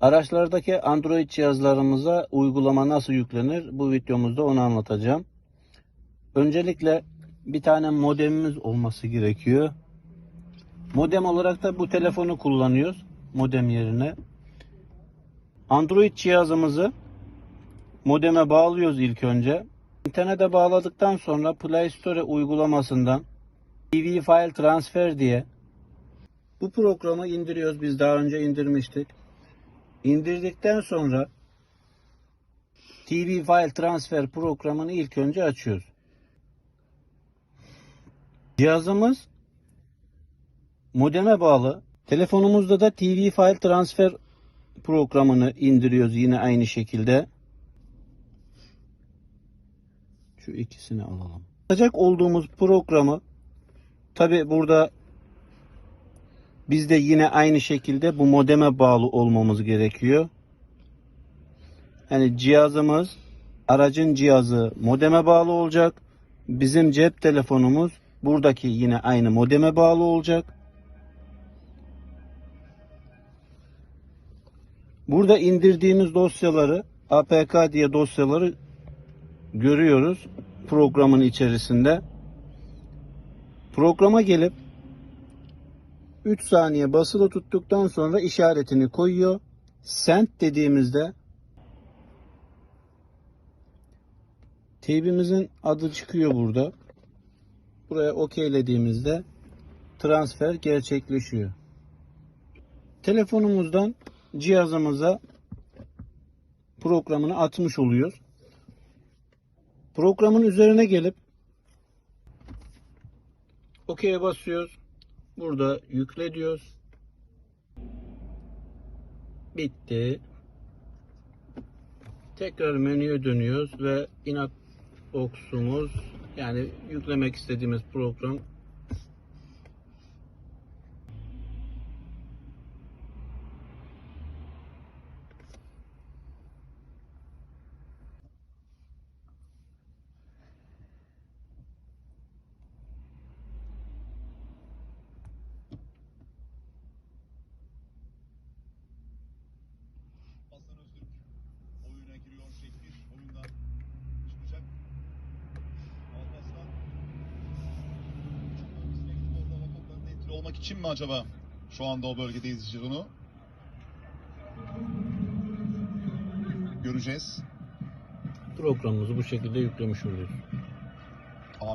Araçlardaki Android cihazlarımıza uygulama nasıl yüklenir? Bu videomuzda onu anlatacağım. Öncelikle bir tane modemimiz olması gerekiyor. Modem olarak da bu telefonu kullanıyoruz. Modem yerine. Android cihazımızı modeme bağlıyoruz ilk önce. İnternete bağladıktan sonra Play Store uygulamasından TV File Transfer diye bu programı indiriyoruz. Biz daha önce indirmiştik. İndirdikten sonra TV File Transfer programını ilk önce açıyoruz. Cihazımız modeme bağlı. Telefonumuzda da TV File Transfer programını indiriyoruz yine aynı şekilde. Şu ikisini alalım. Yapacak olduğumuz programı tabi burada biz de yine aynı şekilde bu modeme bağlı olmamız gerekiyor. Yani cihazımız aracın cihazı modeme bağlı olacak. Bizim cep telefonumuz buradaki yine aynı modeme bağlı olacak. Burada indirdiğimiz dosyaları APK diye dosyaları görüyoruz programın içerisinde. Programa gelip 3 saniye basılı tuttuktan sonra işaretini koyuyor. Send dediğimizde teybimizin adı çıkıyor burada. Buraya okeylediğimizde transfer gerçekleşiyor. Telefonumuzdan cihazımıza programını atmış oluyoruz. Programın üzerine gelip OK'ye basıyoruz. Burada yükle diyoruz. Bitti. Tekrar menüye dönüyoruz ve Inabox'umuz yani yüklemek istediğimiz program olmak için mi acaba şu anda o bölgede izleyeceğiz onu? Göreceğiz. programımızı bu şekilde yüklemiş oluyoruz.